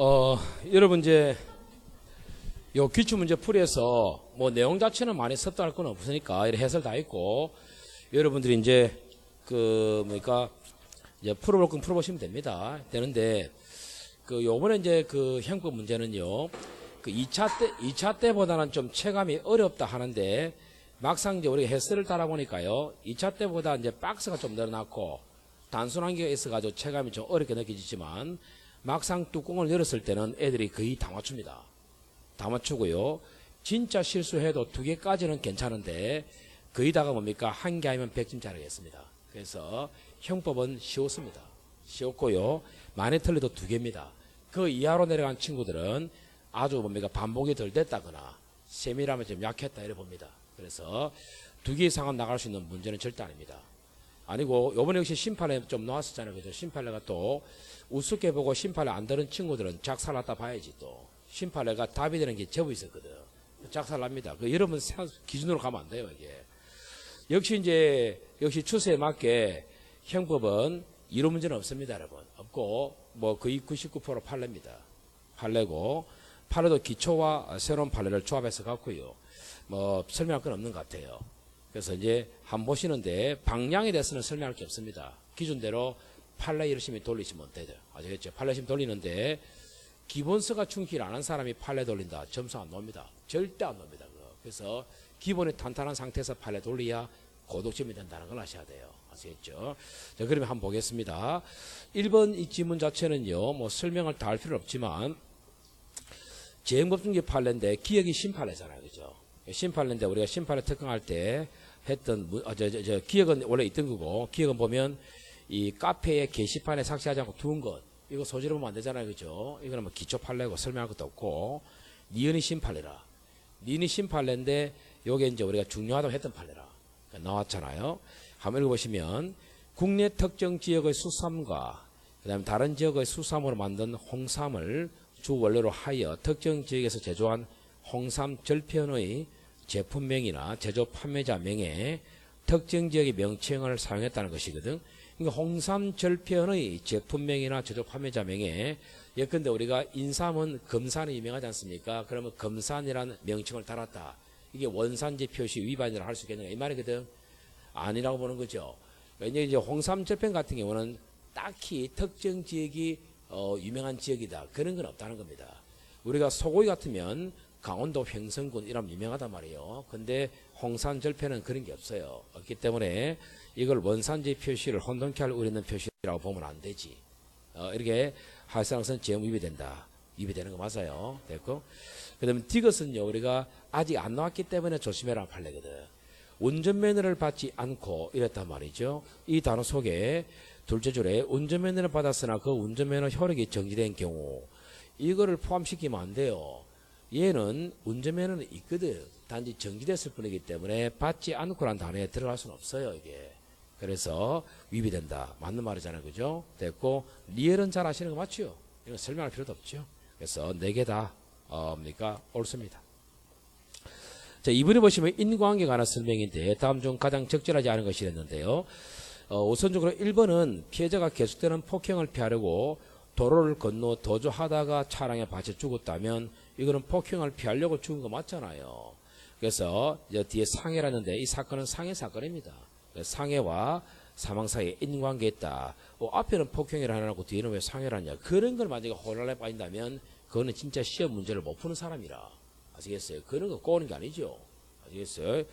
어, 여러분 이제 요 기출 문제 풀이해서 뭐 내용 자체는 많이 섭득할 건 없으니까 이렇게 해설 다 있고 여러분들이 이제 그 뭐니까 이제 풀어볼 건 풀어보시면 됩니다. 되는데 그 요번에 이제 그 형법 문제는요. 그 2차 때 2차 때보다는 좀 체감이 어렵다 하는데 막상 이제 우리가 해설을 따라 보니까요. 2차 때보다 이제 박스가 좀 늘어났고 단순한 게 있어가지고 체감이 좀 어렵게 느껴지지만 막상 뚜껑을 열었을 때는 애들이 거의 다 맞춥니다. 다 맞추고요. 진짜 실수해도 두 개까지는 괜찮은데 거의 다가 뭡니까? 한개 아니면 100점짜리겠습니다. 그래서 형법은 쉬웠습니다. 쉬웠고요. 많이 틀려도 두 개입니다. 그 이하로 내려간 친구들은 아주 뭡니까? 반복이 덜 됐다거나 세밀함이 좀 약했다 이래 봅니다. 그래서 두 개 이상은 나갈 수 있는 문제는 절대 아닙니다. 아니고 요번에 역시 심판에 좀 나왔었잖아요. 그죠? 심판례가 또 우습게 보고 심판례 안 들은 친구들은 작살났다 봐야지 또. 심판례가 답이 되는 게 제법 있었거든. 작살납니다. 그 여러분 생- 기준으로 가면 안 돼요, 이게. 역시 이제 역시 추세에 맞게 형법은 이론 문제는 없습니다, 여러분. 없고 뭐 거의 99% 판례입니다. 판례고 판례도 기초와 새로운 판례를 조합해서 갖고요. 뭐 설명할 건 없는 것 같아요. 그래서 이제 한 보시는데 방향에 대해서는 설명할 게 없습니다. 기준대로 판례 열심히 돌리시면 돼요. 아시겠죠? 판례 열심히 돌리는데 기본서가 충실 안한 사람이 판례 돌린다. 점수 안 놉니다. 절대 안 놉니다. 그래서 기본이 탄탄한 상태에서 판례 돌려야 고독점이 된다는 걸 아셔야 돼요. 아시겠죠? 자, 그러면 한번 보겠습니다. 1번 이 지문 자체는요, 뭐 설명을 다 할 필요는 없지만, 재행법중기 판례인데 기억이 심판례잖아요. 그죠? 심판례인데 우리가 심판례 특강할 때 했던, 무- 아, 저, 저, 저, 기억은 원래 있던 거고, 기억은 보면 이 카페에 게시판에 삭제하지 않고 두은 것, 이거 소지로 보면 안 되잖아요. 그죠? 이거는 뭐 기초 판례고 설명할 것도 없고, 니은이 심판례라. 니은이 심판례인데, 요게 이제 우리가 중요하다고 했던 판례라. 그러니까 나왔잖아요. 한번 읽어보시면, 국내 특정 지역의 수삼과 그 다음에 다른 지역의 수삼으로 만든 홍삼을 주 원료로 하여 특정 지역에서 제조한 홍삼 절편의 제품명이나 제조 판매자 명에 특정 지역의 명칭을 사용했다는 것이거든. 그러니까 홍삼 절편의 제품명이나 제조 판매자 명에 예컨대 우리가 인삼은 금산이 유명하지 않습니까? 그러면 금산이라는 명칭을 달았다. 이게 원산지 표시 위반이라 할 수 있겠는가 이 말이거든. 아니라고 보는 거죠. 왜냐 이제 홍삼 절편 같은 경우는 딱히 특정 지역이 어, 유명한 지역이다 그런 건 없다는 겁니다. 우리가 소고기 같으면 강원도 횡성군 이러면 유명하단 말이에요. 근데 홍삼 절편은 그런 게 없어요. 없기 때문에 이걸 원산지 표시를 혼돈케 할 우리는 표시라고 보면 안 되지. 어, 이렇게 할상선 제음 위배된다. 위배되는 거 맞아요. 됐고. 그 다음에 디귿은요, 우리가 아직 안 나왔기 때문에 조심해라 판례거든. 운전면허를 받지 않고 이랬단 말이죠. 이 단어 속에 둘째 줄에 운전면허를 받았으나 그 운전면허 효력이 정지된 경우 이거를 포함시키면 안 돼요. 얘는 운전면허는 있거든. 단지 정지됐을 뿐이기 때문에 받지 않고란 단어에 들어갈 수는 없어요. 이게. 그래서 위배된다. 맞는 말이잖아요. 그죠? 됐고 리얼은 잘 아시는 거 맞죠? 이거 설명할 필요도 없죠. 그래서 네 개다 어, 뭡니까? 옳습니다. 자, 이번에 보시면 인과관계에 관한 설명인데 다음 중 가장 적절하지 않은 것이 랬는데요. 어, 우선적으로 1번은 피해자가 계속되는 폭행을 피하려고 도로를 건너 도주하다가 차량에 받쳐 죽었다면 이거는 폭행을 피하려고 죽은 거 맞잖아요. 그래서 이제 뒤에 상해라는데 이 사건은 상해 사건입니다. 상해와 사망 사이에 인과관계 있다. 어, 앞에는 폭행을 하나고 뒤에는 왜 상해라냐. 그런 걸 만약에 혼란에 빠진다면 그거는 진짜 시험 문제를 못 푸는 사람이라. 아시겠어요? 그런 거 꼬는 게 아니죠. 아시겠어요?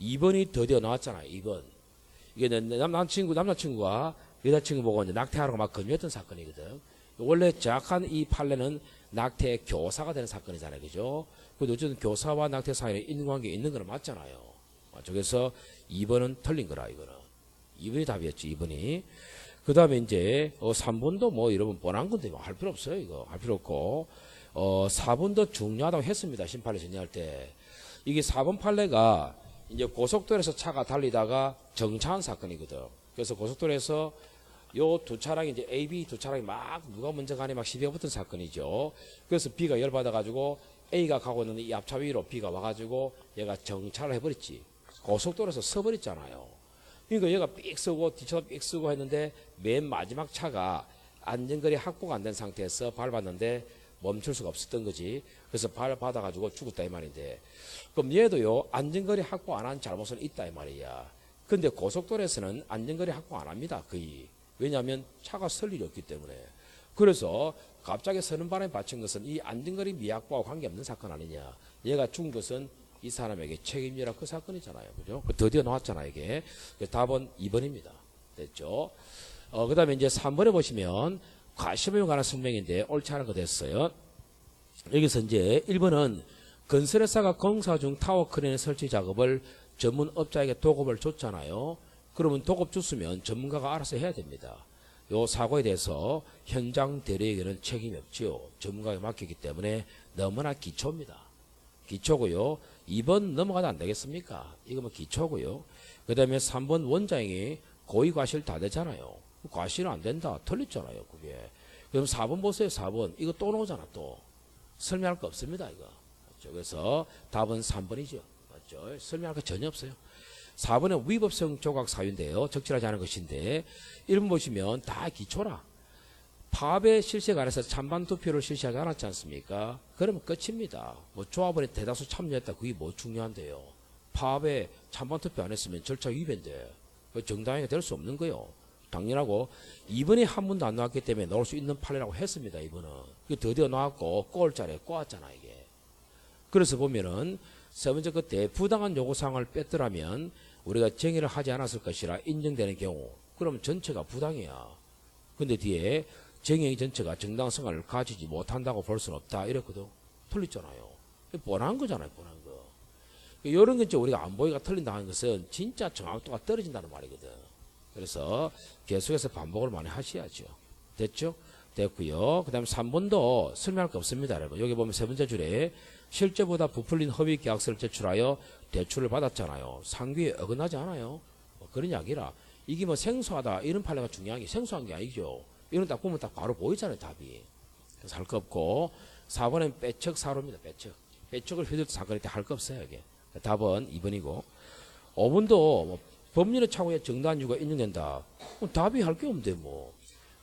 2번이 드디어 나왔잖아요. 2번. 이게 내- 내 남, 남친구, 남자친구가 여자친구 보고 이제 낙태하라고 막 건의했던 사건이거든. 원래 정확한 이 판례는 낙태 교사가 되는 사건이잖아요. 그죠? 근데 어쨌든 교사와 낙태 사이에 인관계 있는 거는 맞잖아요. 맞죠? 그래서 2번은 틀린 거라, 이거는. 2번이 답이었죠, 2번이. 그 다음에 이제, 어, 3번도 뭐 이러면 뻔한 건데 뭐 할 필요 없어요, 이거. 할 필요 없고. 어, 4번도 중요하다고 했습니다, 심판을 정리할 때. 이게 4번 판례가 이제 고속도로에서 차가 달리다가 정차한 사건이거든. 그래서 고속도로에서 요 두 차량이 이제 A, B 두 차량이 막 누가 먼저 가니 막 시비가 붙은 사건이죠. 그래서 B가 열받아가지고 A가 가고 있는데 이 앞차 위로 B가 와가지고 얘가 정차를 해버렸지. 고속도로에서 서버렸잖아요. 그러니까 얘가 삑 쓰고 뒤쳐서 삑 쓰고 했는데 맨 마지막 차가 안전거리 확보가 안 된 상태에서 밟았는데 멈출 수가 없었던 거지. 그래서 밟아가지고 죽었다 이 말인데. 그럼 얘도요, 안전거리 확보 안 한 잘못은 있다 이 말이야. 근데 고속도로에서는 안전거리 확보 안 합니다, 거의. 왜냐하면 차가 설 일이 없기 때문에. 그래서 갑자기 서는 바람에 받친 것은 이 안전거리 미확보와 관계없는 사건 아니냐. 얘가 죽은 것은 이 사람에게 책임이라 그 사건이잖아요. 그죠? 그 드디어 나왔잖아, 이게. 그래서 답은 2번입니다. 됐죠? 어, 그 다음에 이제 3번에 보시면 과시범에 관한 설명인데 옳지 않은 거 됐어요. 여기서 이제 1번은 건설회사가 공사 중 타워 크레인 설치 작업을 전문 업자에게 도급을 줬잖아요. 그러면 도급 줬으면 전문가가 알아서 해야 됩니다. 요 사고에 대해서 현장 대리에게는 책임이 없지요. 전문가에 맡기기 때문에 너무나 기초입니다. 기초고요. 2번 넘어가도 안 되겠습니까? 이거 뭐 기초고요. 그 다음에 3번 원장이 고의 과실 다 되잖아요. 과실은 안 된다. 틀렸잖아요. 그게. 그럼 4번 보세요. 4번. 이거 또 나오잖아. 또. 설명할 거 없습니다. 이거. 맞죠? 그래서 답은 3번이죠. 맞죠? 설명할 거 전혀 없어요. 4번은 위법성 조각 사유인데요. 적절하지 않은 것인데 1번 보시면 다 기초라. 파업의 실시에 관해서 찬반 투표를 실시하지 않았지 않습니까? 그러면 끝입니다. 뭐 조합원이 대다수 참여했다. 그게 뭐 중요한데요. 파업에 찬반 투표 안 했으면 절차 위배인데 그 정당하게 될수 없는 거요. 당연하고 이번에 한 번도 안 나왔기 때문에 나올 수 있는 판례라고 했습니다. 이번은 그 드디어 나왔고 꼬을 자리에 꼬았잖아 이게. 그래서 보면은 세 번째 끝에 부당한 요구 사항을 뺐더라면 우리가 정의를 하지 않았을 것이라 인정되는 경우 그럼 전체가 부당이야. 근데 뒤에 정의 전체가 정당성을 가지지 못한다고 볼 수는 없다 이랬거든. 틀렸잖아요. 뻔한 거잖아요. 뻔한 거. 이런 건 우리가 안 보기가 틀린다는 것은 진짜 정확도가 떨어진다는 말이거든. 그래서 계속해서 반복을 많이 하셔야죠. 됐죠? 됐고요. 그 다음에 3번도 설명할 거 없습니다. 여러분. 여기 보면 세 번째 줄에 실제보다 부풀린 허위 계약서를 제출하여 대출을 받았잖아요. 상규에 어긋나지 않아요. 뭐 그런 이야기라. 이게 뭐 생소하다 이런 판례가 중요한 게 생소한 게 아니죠. 이런 딱 보면 딱 바로 보이잖아요. 답이. 그래서 할 거 없고 4번은 빼척 사로입니다. 빼척. 빼척을 휘둘 사건일 때 할 거 없어요. 이게. 답은 2번이고 5번도 뭐 법률의 착오에 정당유가 인정된다. 그럼 답이 할 게 없는데 뭐.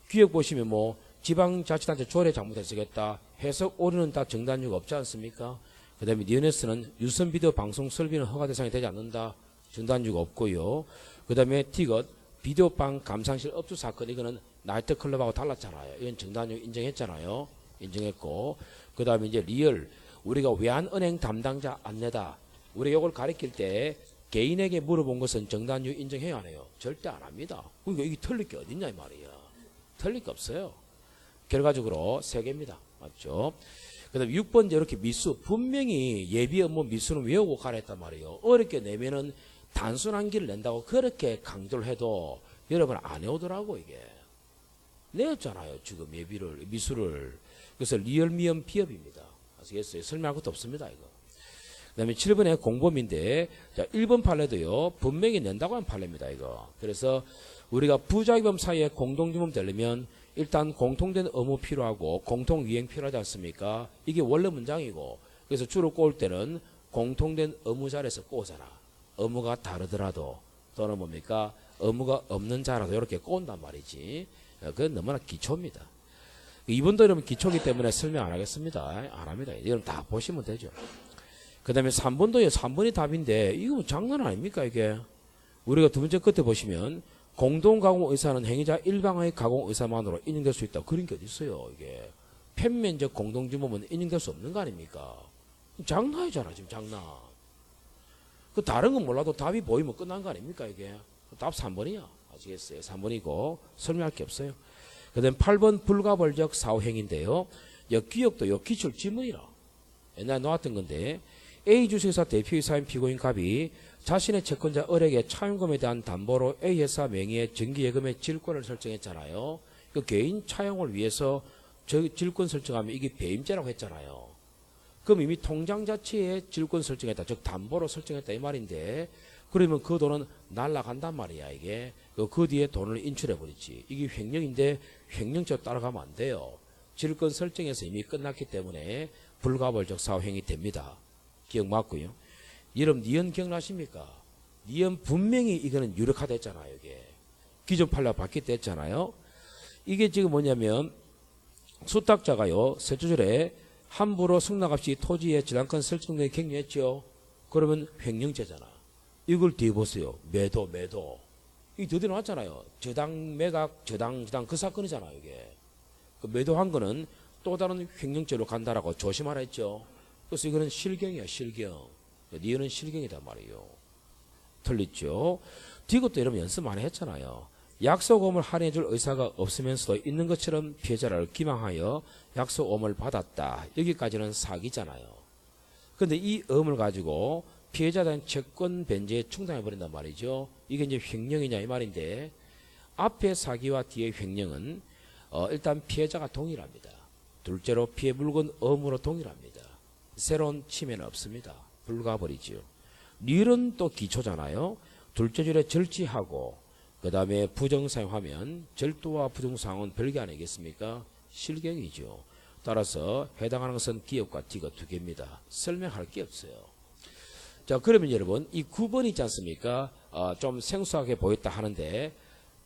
기획 보시면 뭐 지방자치단체 조례 잘못해 쓰겠다. 해석 오류는 다 정당유가 없지 않습니까? 그 다음에 니언에스는 유선 비디오 방송 설비는 허가 대상이 되지 않는다. 정당유가 없고요. 그 다음에 티것 비디오방 감상실 업주 사건 이거는 나이트 클럽하고 달랐잖아요. 이건 정당유 인정했잖아요. 인정했고 그 다음에 이제 리얼 우리가 외환은행 담당자 안내다. 우리가 이걸 가리킬 때 개인에게 물어본 것은 정당유 인정해야 하네요. 절대 안 합니다. 그러니까 이게 틀릴 게 어딨냐 이 말이야. 틀릴 게 없어요. 결과적으로 세 개입니다. 맞죠? 그 다음에 6번째 이렇게 미수. 분명히 예비 업무 미수는 외우고 가라 했단 말이에요. 어렵게 내면은 단순한 길을 낸다고 그렇게 강조를 해도 여러분 안 해오더라고 이게. 내었잖아요. 지금 예비를, 미수를. 그래서 리얼미엄 피업입니다. 아시겠어요? 설명할 것도 없습니다. 이거. 그 다음에 7번에 공범인데, 자, 1번 판례도요, 분명히 낸다고 한 판례입니다, 이거. 그래서 우리가 부자기범 사이에 공동주범 되려면 일단 공통된 의무 필요하고 공통유행 필요하지 않습니까? 이게 원래 문장이고, 그래서 주로 꼬을 때는 공통된 의무 자리에서 꼬잖아. 의무가 다르더라도, 또는 뭡니까? 의무가 없는 자라도 이렇게 꼬은단 말이지. 어, 그건 너무나 기초입니다. 이번도 이러면 기초기 때문에 설명 안 하겠습니다. 안 합니다. 이건 다 보시면 되죠. 그 다음에 3번도요, 3번이 답인데, 이거 뭐 장난 아닙니까, 이게? 우리가 두 번째 끝에 보시면, 공동 가공 의사는 행위자 일방의 가공 의사만으로 인정될 수 있다. 그런 게 어딨어요, 이게. 편면적 공동주범은 인정될 수 없는 거 아닙니까? 장난이잖아, 지금 장난. 그 다른 건 몰라도 답이 보이면 끝난 거 아닙니까, 이게? 답 3번이야. 아시겠어요? 3번이고, 설명할 게 없어요. 그 다음 8번 불가벌적 사후행인데요. 여 기억도 요 기출 지문이라. 옛날에 나왔던 건데, A 주식회사 대표이사인 피고인 갑이 자신의 채권자 을에게 차용금에 대한 담보로 A 회사 명의의 정기예금의 질권을 설정했잖아요. 그 개인 차용을 위해서 저 질권 설정하면 이게 배임죄라고 했잖아요. 그럼 이미 통장 자체에 질권 설정했다. 즉 담보로 설정했다 이 말인데 그러면 그 돈은 날라간단 말이야 이게. 그, 그 뒤에 돈을 인출해 버리지. 이게 횡령인데 횡령죄 따라가면 안 돼요. 질권 설정에서 이미 끝났기 때문에 불가벌적 사후행위 됩니다. 기억 맞고요. 여러분 니은 기억나십니까? 니은 분명히 이거는 유력화됐잖아요. 이게 기존 판례가 바뀌었댔잖아요. 이게 지금 뭐냐면 수탁자가요 세조절에 함부로 승낙 없이 토지의 저당권 설정에 갱료했죠. 그러면 횡령죄잖아. 이걸 뒤에 보세요. 매도 매도. 이 드디어 나왔잖아요. 저당 매각 저당 저당 그 사건이잖아요. 이게. 그 매도한 거는 또 다른 횡령죄로 간다라고 조심하라 했죠. 그래서 이거는 실경이야 실경. 니은은 실경이단 말이에요. 틀렸죠. 뒤것도 여러분 연습 많이 했잖아요. 약속음을 할인해줄 의사가 없으면서도 있는 것처럼 피해자를 기망하여 약속음을 받았다. 여기까지는 사기잖아요. 근데 이 음을 가지고 피해자에 채권 변제에 충당해버린단 말이죠. 이게 이제 횡령이냐 이 말인데 앞에 사기와 뒤에 횡령은 어, 일단 피해자가 동일합니다. 둘째로 피해 물건 음으로 동일합니다. 새로운 침해는 없습니다. 불가버리죠. 릴은 또 기초잖아요. 둘째 줄에 절지하고 그 다음에 부정사용하면 절도와 부정사용은 별개 아니겠습니까? 실경이죠. 따라서 해당하는 것은 기업과 D가 두 개입니다. 설명할 게 없어요. 자 그러면 여러분 이 9번 있지 않습니까? 어, 좀 생소하게 보였다 하는데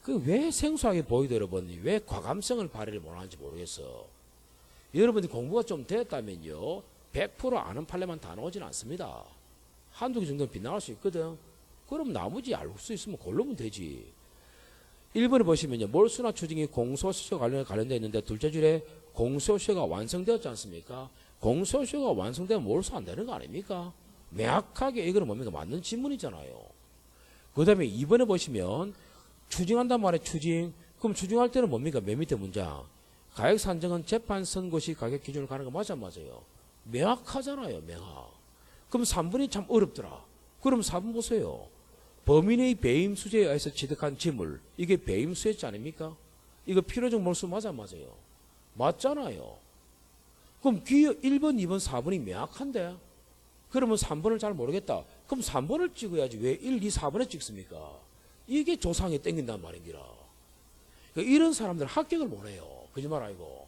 그 왜 생소하게 보이더 여러분 왜 과감성을 발휘를 못하는지 모르겠어. 여러분들이 공부가 좀 됐다면요 100% 아는 판례만 다 나오진 않습니다. 한두 개 정도는 빗나갈 수 있거든. 그럼 나머지 알 수 있으면 골르면 되지. 1번에 보시면요. 몰수나 추징이 공소시효 관련 관련되어 있는데 둘째 줄에 공소시효가 완성되었지 않습니까? 공소시효가 완성되면 몰수 안 되는 거 아닙니까? 명확하게 이거는 뭡니까? 맞는 질문이잖아요. 그 다음에 2번에 보시면 추징한단 말이에요. 추징. 그럼 추징할 때는 뭡니까? 맨 밑에 문장. 가액 산정은 재판 선고시 가격 기준을 가는 거 맞아 안 맞아요? 명확하잖아요. 명확. 그럼 3번이 참 어렵더라. 그럼 4번 보세요. 범인의 배임 수재에 의해서 취득한 재물 이게 배임 수혜지 아닙니까? 이거 필요적 몰수 맞아 안 맞아요? 맞잖아요. 그럼 기어 1번, 2번, 4번이 명확한데 그러면 3번을 잘 모르겠다. 그럼 3번을 찍어야지 왜 1, 2, 4번에 찍습니까? 이게 조상에 땡긴단 말입니다. 그러니까 이런 사람들 합격을 못 해요. 거짓말 아니고.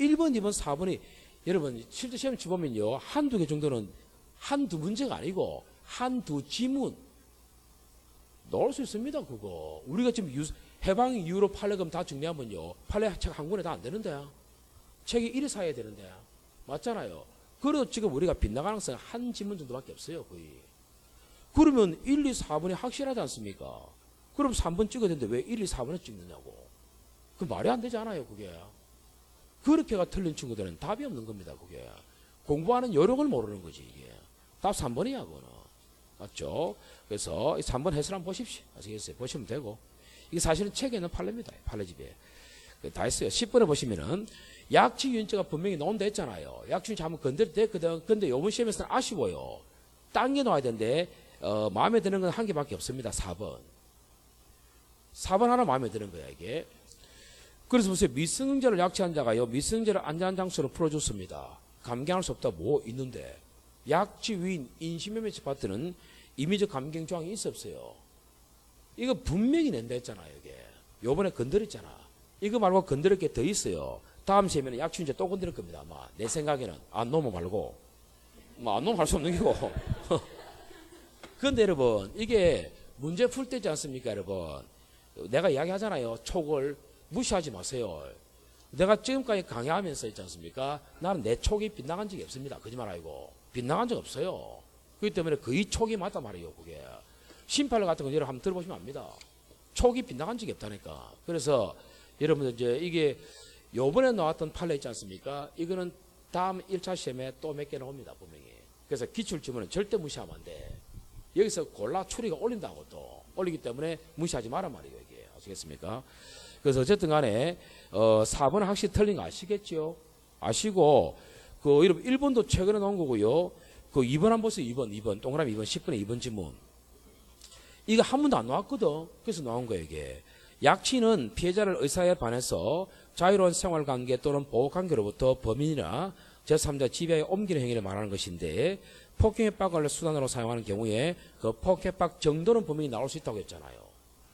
1번, 2번, 4번이 여러분 실제 시험 치보면요. 한두 개 정도는 한두 문제가 아니고 한두 지문 넣을 수 있습니다. 그거 우리가 지금 유, 해방 이후로 판례금 다 정리하면요. 판례 책 한 권에 다 안 되는데 책이 1위 사야 되는데 맞잖아요. 그래도 지금 우리가 빗나가는 가능성 한 지문 정도밖에 없어요. 거의. 그러면 1, 2, 4번이 확실하지 않습니까? 그럼 3번 찍어야 되는데 왜 1, 2, 4번을 찍느냐고. 그 말이 안 되지 않아요. 그게. 그렇게가 틀린 친구들은 답이 없는 겁니다. 그게. 공부하는 요령을 모르는 거지. 이게. 답 3번이야. 그거는. 맞죠? 그래서 3번 해설 한번 보십시오. 아시겠어요? 보시면 되고. 이게 사실은 책에 있는 판례입니다. 판례집에. 그다 했어요. 10번에 보시면은 약치 유인자가 분명히 나온다 했잖아요. 유인자 한번 건드려 됐거든. 근데 요번 시험에서는 아쉬워요. 당겨 놓아야 되는데 어, 마음에 드는 건 한 개밖에 없습니다. 4번. 4번 하나 마음에 드는 거야, 이게. 그래서 보세요. 미승자를 약치한 자가요. 미승자를 안전한 장소로 풀어줬습니다. 감경할 수 없다 뭐 있는데. 약치 위인 인신매매치 파트는 임의적 감경 조항이 있어 없어요. 이거 분명히 낸다 했잖아요, 이게. 요번에 건드렸잖아. 이거 말고 건드릴 게 더 있어요. 다음 시험에는 약치인제 또 건드릴 겁니다, 아마. 내 생각에는. 안 놓으면 말고. 뭐, 안 놓으면 할수 없는 거고. 그런데 여러분, 이게 문제 풀 때지 않습니까, 여러분? 내가 이야기하잖아요. 촉을 무시하지 마세요. 내가 지금까지 강의하면서 있지 않습니까? 나는 내 촉이 빗나간 적이 없습니다. 거짓말 아니고. 빗나간 적 없어요. 그렇기 때문에 거의 촉이 맞단 말이에요, 그게. 심판을 같은 거 여러분 한번 들어보시면 압니다. 촉이 빗나간 적이 없다니까. 그래서 여러분들 이제 이게 요번에 나왔던 판례 있지 않습니까? 이거는 다음 1차 시험에 또 몇 개 나옵니다, 분명히. 그래서 기출 지문은 절대 무시하면 안 돼. 여기서 골라 추리가 올린다고 또. 올리기 때문에 무시하지 마란 말이에요, 이게. 아시겠습니까? 그래서 어쨌든 간에, 어, 4번은 확실히 틀린 거 아시겠죠? 아시고, 그, 여러분, 1번도 최근에 나온 거고요. 그 2번 한번 보세요, 2번, 2번. 동그라미 2번, 10번에 2번 지문. 이거 한 번도 안 나왔거든. 그래서 나온 거예요, 이게. 약치는 피해자를 의사에 반해서 자유로운 생활 관계 또는 보호 관계로부터 범인이나 제3자 지배에 옮기는 행위를 말하는 것인데 폭행협박을 수단으로 사용하는 경우에 그 폭행협박 정도는 범인이 나올 수 있다고 했잖아요.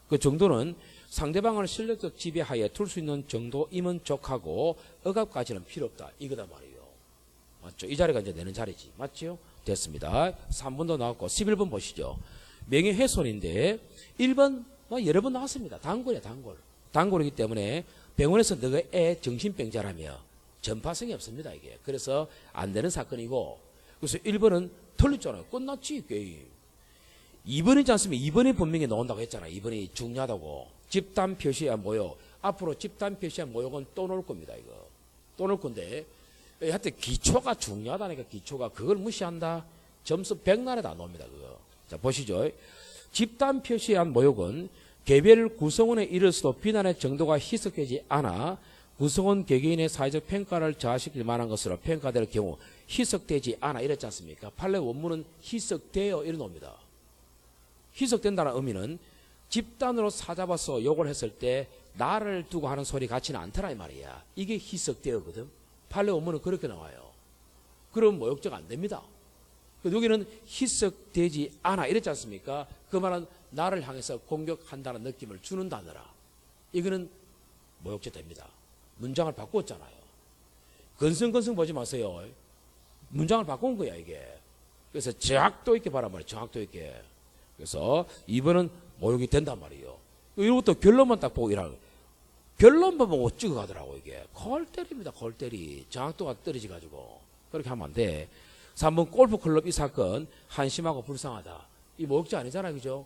그 정도는 상대방을 실력적 지배하에 둘 수 있는 정도이면 족하고 억압까지는 필요 없다. 이거다 말이에요. 맞죠? 이 자리가 이제 내는 자리지. 맞죠? 됐습니다. 3번도 나왔고 11번 보시죠. 명예훼손인데 1번 뭐 여러 번 나왔습니다. 단골이야 단골. 단골이기 때문에 병원에서 너가 애 정신병자라며 전파성이 없습니다 이게. 그래서 안 되는 사건이고 그래서 1번은 틀렸잖아요. 끝났지 게임. 2번이지 않습니까? 2번이 분명히 나온다고 했잖아요. 2번이 중요하다고. 집단 표시한 모욕. 앞으로 집단 표시한 모욕은 또 나올 겁니다 이거. 또 나올 건데 하여튼 기초가 중요하다니까 기초가 그걸 무시한다. 점수 100날에 다 나옵니다 그거. 자 보시죠. 집단 표시한 모욕은 개별 구성원에 이르러서도 비난의 정도가 희석되지 않아 구성원 개개인의 사회적 평가를 저하시킬 만한 것으로 평가될 경우 희석되지 않아 이랬지 않습니까? 판례 원문은 희석되어 이런 옵니다. 희석된다는 의미는 집단으로 사잡아서 욕을 했을 때 나를 두고 하는 소리 같지는 않더라 이 말이야. 이게 희석되어거든. 원문은 그렇게 나와요. 그럼 모욕죄가 안 됩니다. 그 여기는 희석되지 않아 이랬지 않습니까? 그 말은 나를 향해서 공격한다는 느낌을 주는 단어라. 이거는 모욕죄 됩니다. 문장을 바꿨잖아요. 건성건성 보지 마세요. 문장을 바꾼 거야 이게. 그래서 정확도 있게 말이에요. 정확도 있게. 그래서 이번은 모욕이 된단 말이에요. 이것도 결론만 딱 보고 일하는 거예요. 결론만 보고 찍어 가더라고 이게. 골 때립니다. 골 때리. 정확도가 떨어지 가지고. 그렇게 하면 안 돼. 3번 골프클럽 이 사건 한심하고 불쌍하다. 이 모욕죄 아니잖아요. 그죠?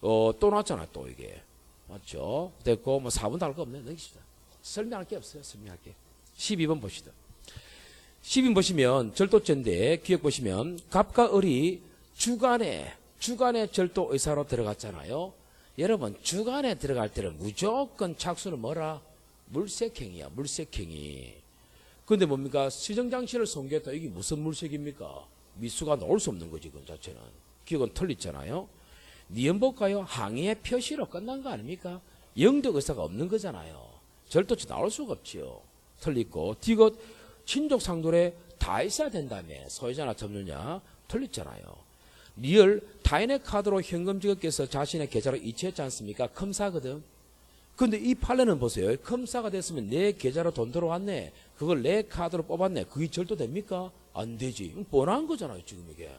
어, 또 나왔잖아, 또 이게. 맞죠? 됐고, 뭐 4분 다할 거 없네. 넘기시다. 설명할 게 없어요. 설명할 게. 12번 보시다. 12번 보시면 절도죄인데 기억 보시면 갑과 을이 주간에 주간에 절도 의사로 들어갔잖아요. 여러분 주간에 들어갈 때는 무조건 착수는 뭐라? 물색행위야. 물색행위. 근데 뭡니까? 시정장치를 손괴했다. 이게 무슨 물색입니까? 미수가 나올 수 없는 거지, 그 자체는. 기억은 틀렸잖아요. 니은 볼까요? 항의의 표시로 끝난 거 아닙니까? 영적 의사가 없는 거잖아요. 절도치 나올 수가 없지요. 틀리고. 디귿 친족 상돌에 다 있어야 된다며. 소유자나 점유냐? 틀렸잖아요. 리얼 타인의 카드로 현금 지급해서 자신의 계좌로 이체했지 않습니까? 컴사거든. 근데 이 판례는 보세요. 컴사가 됐으면 내 계좌로 돈 들어왔네. 그걸 내 카드로 뽑았네. 그게 절도됩니까? 안 되지. 뻔한 거잖아요, 지금 이게.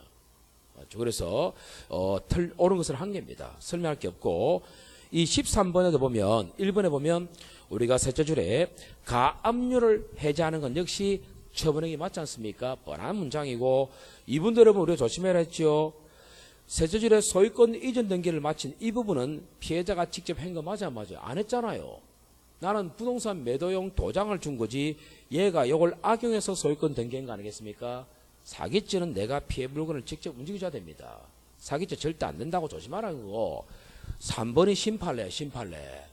그래서 어, 틀, 옳은 것은 한 개입니다. 설명할 게 없고 이 13번에도 보면 1번에 보면 우리가 셋째 줄에 가압류를 해제하는 건 역시 처분행위 맞지 않습니까? 뻔한 문장이고 여러분 우리가 조심해라 했죠. 줄에 소유권 이전 등기를 마친 이 부분은 피해자가 직접 맞아 안 했잖아요. 나는 부동산 매도용 도장을 준 거지 얘가 이걸 악용해서 소유권 등기한 거 아니겠습니까? 사기죄는 내가 피해 물건을 직접 움직여줘야 됩니다. 사기죄 절대 안 된다고 조심하라는 거고 3번이 심판례 심판례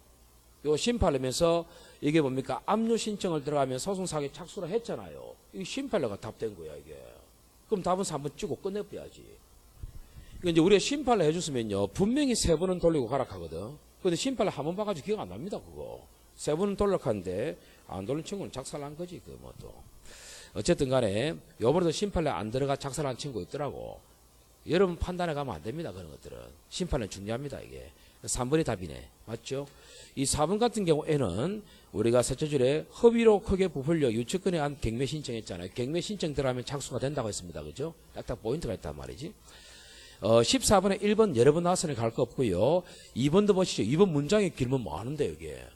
요 심판례면서 이게 뭡니까 압류 신청을 들어가면 소송 사기 착수를 했잖아요. 이 심판례가 답된 거야 이게. 그럼 답은 3번 찍고 끝내버려야지. 이거 이제 우리가 심판례 해줬으면요 분명히 세 번은 돌리고 가락하거든. 근데 심판례 한번 봐가지고 기억 안 납니다 그거. 세 번은 돌락하는데 안 돌린 친구는 작살난 거지 그 뭐 또. 어쨌든 간에 요번에도 심판례 안 들어가 작살난 친구 있더라고. 여러분 판단해 가면 안 됩니다. 그런 것들은. 심판은 중요합니다. 이게. 3번이 답이네. 맞죠? 이 4번 같은 경우에는 우리가 셋째 줄에 허위로 크게 부풀려 유치권에 한 갱매 신청했잖아요. 갱매 신청 들어가면 착수가 된다고 했습니다. 그죠? 딱딱 포인트가 있단 말이지. 어, 14번에 1번 여러 번 나왔으니 갈 거 없고요. 2번도 보시죠. 2번 문장이 길면 뭐 하는데 여기에.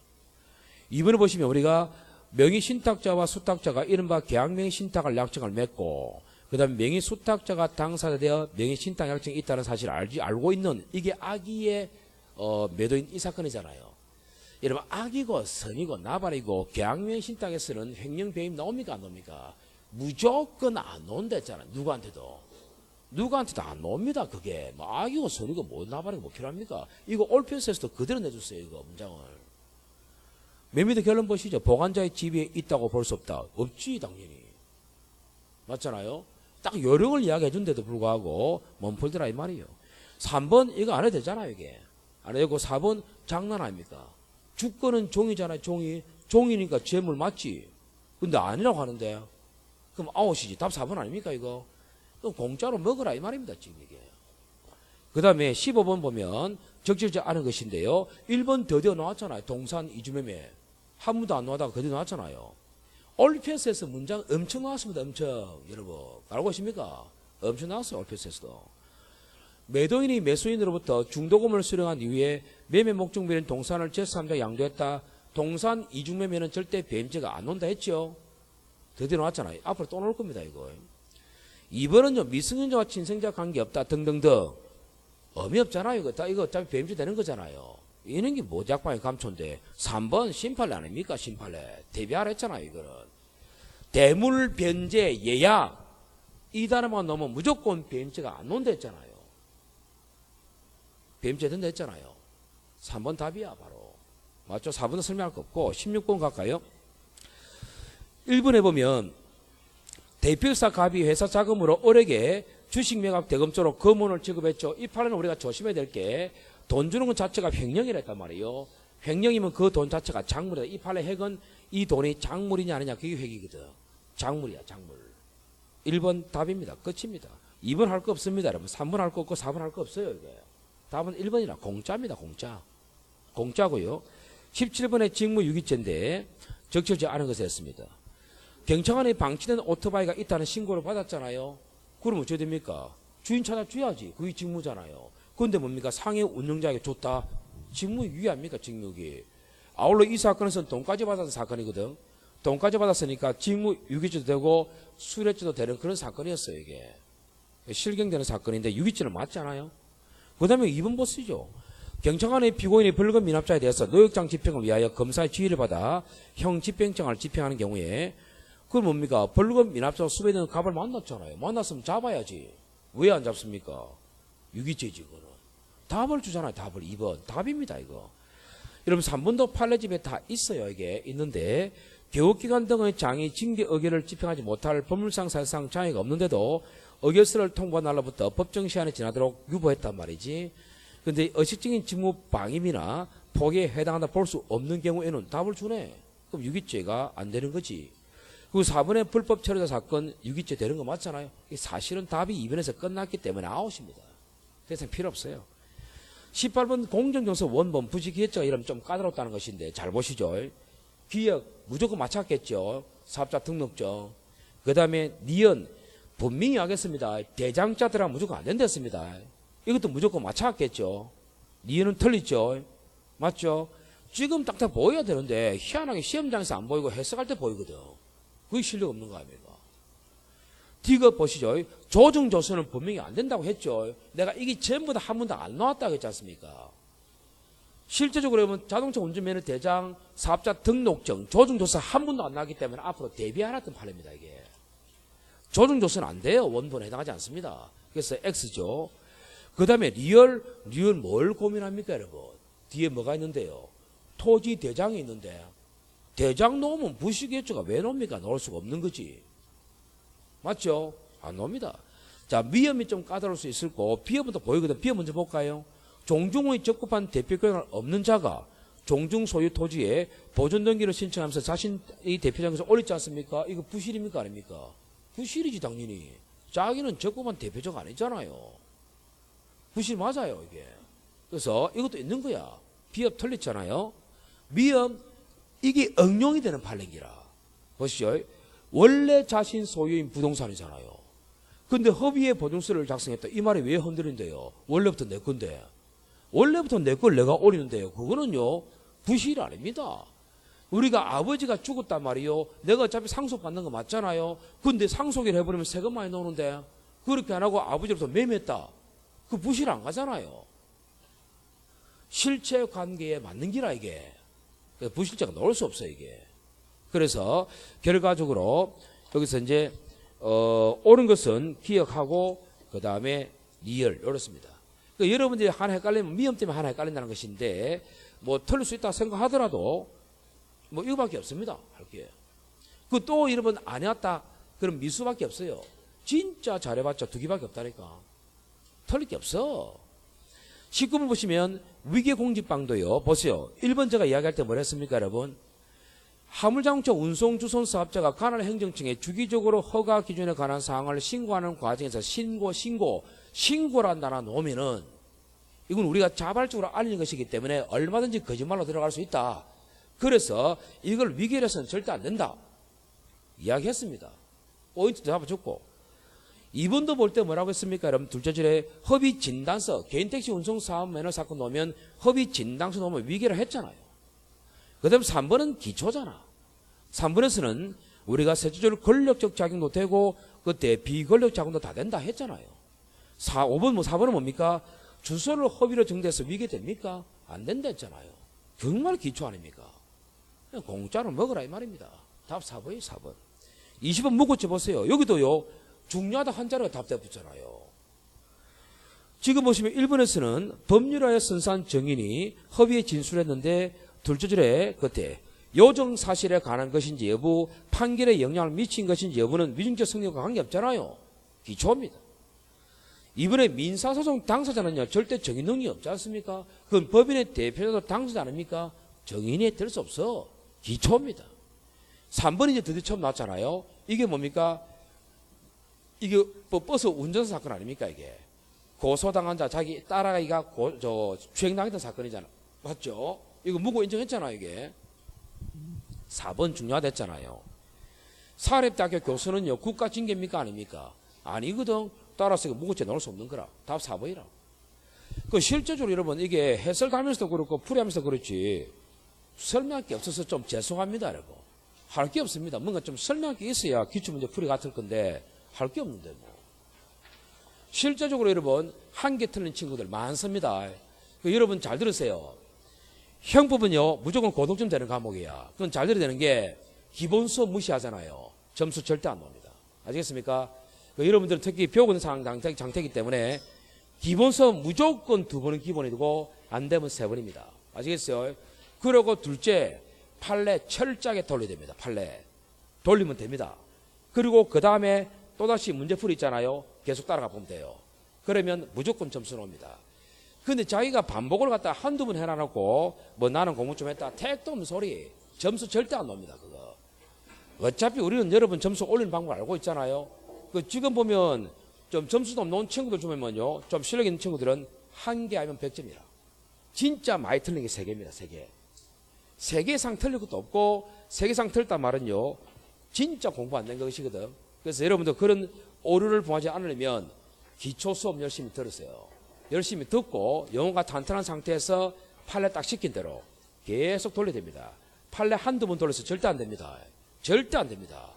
2번을 보시면 우리가 명의 신탁자와 수탁자가 이른바 계약명의 신탁을 약정을 맺고 그다음에 명의 수탁자가 당사자 되어 명의 신탁 약정이 있다는 사실을 알지 알고 있는 이게 악의의 어, 매도인 이 사건이잖아요. 여러분 악이고 선이고 나발이고 계약명의 신탁에서는 횡령 배임 나옵니까 안 나옵니까? 무조건 안 나온댔잖아 누구한테도 누구한테도 안 나옵니다 그게 뭐 악이고 선이고 뭐 나발이고 뭐 필요합니까? 이거 올편스에서도 그대로 내줬어요 이거 문장을. 매미도 결론 보시죠. 보관자의 집에 있다고 볼 수 없다. 없지 당연히. 맞잖아요. 딱 요령을 이야기해 준데도 불구하고 몸풀더라 이 말이에요. 3번 이거 안 해도 되잖아요 이게. 안 해도 되고 4번 장난 아닙니까? 주권은 종이잖아요 종이. 종이니까 재물 맞지. 근데 아니라고 하는데 그럼 아웃이지. 답 4번 아닙니까 이거? 그럼 공짜로 먹으라 이 말입니다 지금 이게. 그 다음에 15번 보면 적절치 않은 것인데요. 1번 더디어 나왔잖아요. 동산 이주매매. 한 번도 안 나와다가 그대로 나왔잖아요. 올피스에서 문장 엄청 나왔습니다. 엄청. 여러분. 알고 계십니까? 엄청 나왔어요. 올피스에서도. 매도인이 매수인으로부터 중도금을 수령한 이후에 매매 목적 비는 동산을 제3자 양도했다. 동산 이중매매는 절대 배임죄가 안 온다 했죠. 드디어 나왔잖아요. 앞으로 또 나올 겁니다, 이거. 2번은요, 미성년자와 친생자 관계 없다 등등등. 의미 없잖아요. 이거, 다, 이거 어차피 배임죄 되는 거잖아요. 이런 게 모작방의 감초인데. 3번 심판례 아닙니까, 심판례. 대비하라 했잖아요, 이거는. 대물, 변제, 예약. 이 단어만 넣으면 무조건 배임죄가 안 논다 했잖아요. 배임죄 된다 했잖아요. 3번 답이야, 바로. 맞죠? 4번은 설명할 거 없고, 16번 갈까요? 1번에 보면, 대표이사 갑이 회사 자금으로 을에게 주식 매각 대금조로 금원을 지급했죠. 이 판에는 우리가 조심해야 될 게, 돈 주는 것 자체가 횡령이라 했단 말이에요. 횡령이면 그 돈 자체가 작물이다. 이 판의 핵은 이 돈이 작물이냐 아니냐, 그게 핵이거든. 작물이야, 작물. 1번 답입니다. 끝입니다. 2번 할 거 없습니다, 여러분. 3번 할 거 없고 4번 할 거 없어요, 이게. 답은 1번이라 공짜입니다, 공짜. 공짜고요. 17번의 직무 유기죄인데 적절치 않은 것을 했습니다. 경찰관에 방치된 오토바이가 있다는 신고를 받았잖아요. 그러면 어떻게 됩니까? 주인 찾아줘야지. 그게 직무잖아요. 그런데 뭡니까? 상해 운영자에게 줬다. 직무 유기합니까? 직무유기. 아울러 이 사건에서는 돈까지 받았던 사건이거든. 돈까지 받았으니까 직무 유기죄도 되고 수뢰죄도 되는 그런 사건이었어요, 이게. 실경되는 사건인데 유기죄는 맞지 않아요? 그 다음에 2번 보시죠. 경찰관의 피고인이 벌금 미납자에 대해서 노역장 집행을 위하여 검사의 지휘를 받아 형 집행장을 집행하는 경우에 그건 뭡니까? 벌금 미납자 수배되는 갑을 만났잖아요. 만났으면 잡아야지. 왜 안 잡습니까? 유기죄지, 그거는. 답을 주잖아요, 답을. 2번. 답입니다, 이거. 여러분, 3번도 판례집에 다 있어요, 이게. 있는데, 교육기관 등의 장이 징계 의결을 집행하지 못할 법률상 사실상 장애가 없는데도 의결서를 통보한 날로부터 법정 시한이 지나도록 유보했단 말이지. 근데 의식적인 직무 방임이나 포기에 해당한다 볼 수 없는 경우에는 답을 주네. 그럼 유기죄가 안 되는 거지. 그 4번의 불법 체류자 사건 유기죄 되는 거 맞잖아요. 사실은 답이 2번에서 끝났기 때문에 아웃입니다. 그래서 필요 없어요. 18번 공정정서 원본 부지기획자가 이러면 좀 까다롭다는 것인데 잘 보시죠. 기억 무조건 맞췄겠죠. 사업자 등록증. 그 다음에 니은 분명히 하겠습니다. 대장자들하고 무조건 안 된댔습니다. 이것도 무조건 맞췄겠죠. 니은은 틀리죠. 맞죠? 지금 딱딱 보여야 되는데 희한하게 시험장에서 안 보이고 해석할 때 보이거든. 그게 실력 없는 거 아닙니까? 디귿 보시죠. 조정 조서는 분명히 안 된다고 했죠. 내가 이게 전부 다 한 번도 안 나왔다고 했지 않습니까? 실제적으로 보면 자동차 운전면허 대장 사업자 등록증 조정조사 한 번도 안 나왔기 때문에 앞으로 대비하라던 판례입니다 이게 조정조사는 안 돼요 원본에 해당하지 않습니다 그래서 X죠 그 다음에 리얼 리얼 뭘 고민합니까 여러분 뒤에 뭐가 있는데요 토지 대장이 있는데 대장 놓으면 부시계주가 왜 놓습니까 놓을 수가 없는 거지 맞죠 안 놉니다 자 미음이 좀 까다로울 수 있을 거 비음부터 보이거든 비음 먼저 볼까요 종중의 적법한 대표권을 없는 자가 종중 소유 토지에 보존 등기를 신청하면서 자신의 대표장에서 올리지 않습니까? 이거 부실입니까? 아닙니까? 부실이지 당연히. 자기는 적법한 대표자가 아니잖아요. 부실 맞아요 이게. 그래서 이것도 있는 거야. 비업 틀렸잖아요. 미업 이게 응용이 되는 판례기라. 보시죠. 원래 자신 소유인 부동산이잖아요. 근데 허위의 보증서를 작성했다. 이 말이 왜 흔들린대요? 원래부터 내 건데. 원래부터 내 걸 내가 올리는데요. 그거는요, 부실 아닙니다. 우리가 아버지가 죽었단 말이요. 내가 어차피 상속 받는 거 맞잖아요. 근데 상속을 해버리면 세금 많이 나오는데, 그렇게 안 하고 아버지로부터 매매했다. 그 부실 안 가잖아요. 실체 관계에 맞는 기라, 이게. 그래서 부실자가 나올 수 없어요, 이게. 그래서 결과적으로 여기서 이제, 어, 옳은 것은 기억하고, 그 다음에 리얼, 이렇습니다. 그 여러분들이 하나 헷갈리면 미험 때문에 하나 헷갈린다는 것인데 뭐 틀릴 수 있다 생각하더라도 뭐 이거밖에 없습니다. 할게. 그 또 여러분 안 해왔다 그럼 미수밖에 없어요. 진짜 잘해봤자 두 개밖에 없다니까. 틀릴 게 없어. 19번 보시면 위계 공직방도요. 보세요. 1번 제가 이야기할 때 뭘 했습니까 여러분? 화물자동차 운송주선 사업자가 관할 행정청에 주기적으로 허가 기준에 관한 사항을 신고하는 과정에서 신고, 신고, 신고란 단어 놓으면은 이건 우리가 자발적으로 알리는 것이기 때문에 얼마든지 거짓말로 들어갈 수 있다. 그래서 이걸 위결해서는 절대 안 된다. 이야기했습니다. 포인트 잡아줬고. 2번도 볼 때 뭐라고 했습니까? 여러분, 둘째 줄에 허위 진단서, 개인택시 운송 사업 매너 사건 놓으면 허위 진단서 놓으면 위결을 했잖아요. 그 다음 3번은 기초잖아. 3번에서는 우리가 실질적으로 권력적 작용도 되고 그때 비권력 작용도 다 된다 했잖아요. 4, 5번 뭐 4번은 뭡니까? 주소를 허위로 정대해서 위계 됩니까? 안 된다 했잖아요. 정말 기초 아닙니까? 공짜로 먹으라 이 말입니다. 답 4번이 4번. 20번 묶어쳐 보세요. 여기도요. 중요하다 한자리가 답대 붙잖아요. 지금 보시면 1번에서는 법률하에 선사한 정인이 허위에 진술했는데 둘째 줄에 그때 요정 사실에 관한 것인지 여부 판결에 영향을 미친 것인지 여부는 위증적 성격과 관계없잖아요. 기초입니다. 이번에 민사소송 당사자는요 절대 정인 능력이 없지 않습니까? 그건 법인의 대표자도 당사자 아닙니까? 정인이 될 수 없어. 기초입니다. 3번이 이제 드디어 처음 나왔잖아요. 이게 뭡니까? 이게 뭐 버스 운전사 사건 아닙니까 이게? 고소당한 자 자기 딸아이가 고, 저 주행당했던 사건이잖아. 맞죠? 이거 무고 인정했잖아 이게. 4번 중요하댔잖아요. 사립대학교 교수는요 국가 징계입니까 아닙니까? 아니거든. 따라서 무고죄 넣을 수 없는 거라. 답 4번이라. 그 실제적으로 여러분 이게 해설하면서도 그렇고 풀이하면서 그렇지 설명할 게 없어서 좀 죄송합니다 여러분. 할 게 없습니다. 뭔가 좀 설명할 게 있어야 기출문제 풀이 같을 건데 할 게 없는데 뭐. 실제적으로 여러분 한개 틀린 친구들 많습니다. 그 여러분 잘 들으세요. 형법은요 무조건 고독점 되는 과목이야. 그건 잘 들어야 되는 게 기본 수업 무시하잖아요. 점수 절대 안 나옵니다. 아시겠습니까? 그 여러분들은 특히 배우고 상황 장태, 장태이기 때문에 기본 수업 무조건 두 번은 기본이 되고 안 되면 세 번입니다. 아시겠어요? 그리고 둘째 판례 철저하게 돌려야 됩니다. 판례 돌리면 됩니다. 그리고 그 다음에 또다시 문제풀이 있잖아요. 계속 따라가 보면 돼요. 그러면 무조건 점수 나옵니다. 근데 자기가 반복을 갖다 한두 번 해놔놓고 뭐 나는 공부 좀 했다. 택도 없는 소리. 점수 절대 안 나옵니다. 그거. 어차피 우리는 여러분 점수 올리는 방법 알고 있잖아요. 그 지금 보면 좀 점수도 놓은 친구들 중에면요. 좀 실력 있는 친구들은 한 개 아니면 100점이라. 진짜 많이 틀린 게세 개입니다. 세 개. 세개 이상 틀릴 것도 없고 세개 이상 틀렸단 말은요. 진짜 공부 안 된 것이거든. 그래서 여러분들 그런 오류를 범하지 않으려면 기초 수업 열심히 들으세요. 열심히 듣고 영어가 탄탄한 상태에서 판례 딱 시킨 대로 계속 돌려야 됩니다. 판례 한두 번 돌려서 절대 안 됩니다. 절대 안 됩니다.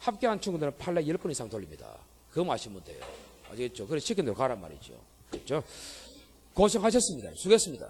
합격한 친구들은 판례 10번 이상 돌립니다. 그거 마시면 돼요. 아시겠죠? 그래 시킨 대로 가란 말이죠. 그렇죠? 고생하셨습니다. 수고했습니다.